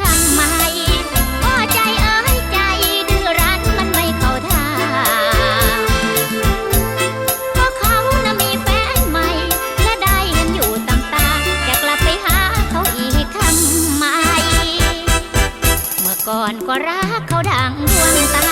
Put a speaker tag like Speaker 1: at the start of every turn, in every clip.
Speaker 1: ทำไมโอ้ใจเอ้ยใจดื้อรั้นมันไม่เข้าท่าก็เขาน่ะมีแฟนใหม่ และได้เห็นอยู่ต่างตาจะกลับไปหาเขาอีกทำไม เมื่อก่อนก็รักเขาดังดวงตา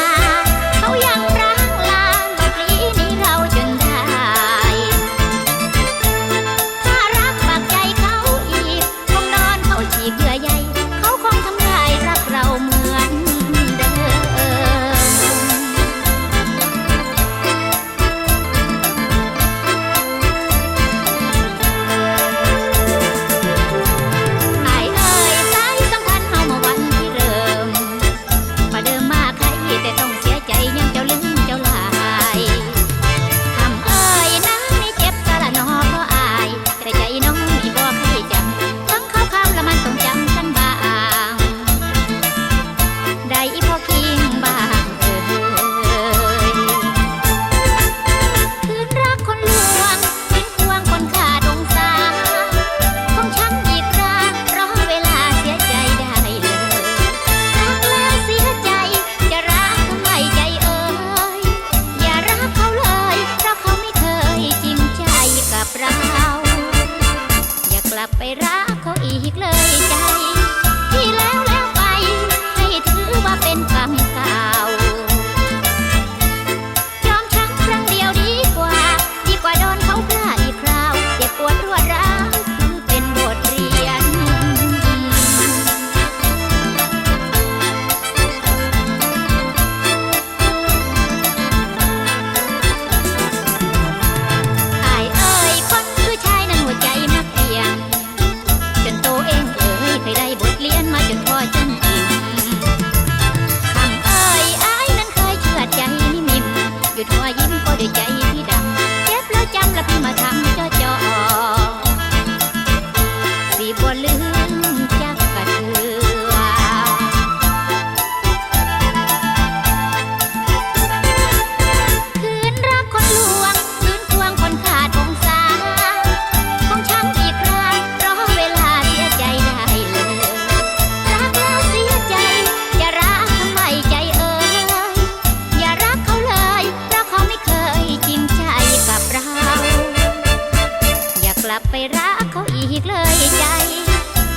Speaker 1: าอีกเลยใจ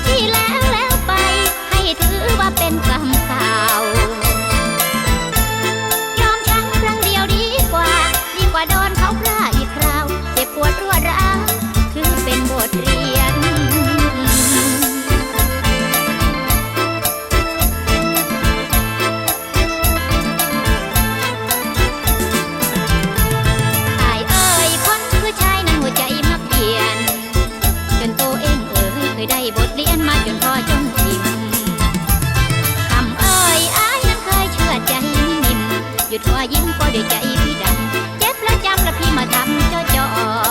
Speaker 1: ที่แล้วแล้วไป ให้ถือว่าเป็นกรรมเก่า ยได้บทเรียนมาจนพอจนทิมคำเอ่ยอ้ายนั้นเคยเชื่อใจนิ่มหยุดพอยิ้มก็ด้วยใจพี่ดำเจ็บแล้วจำแล้วพี่มาทำจ่อ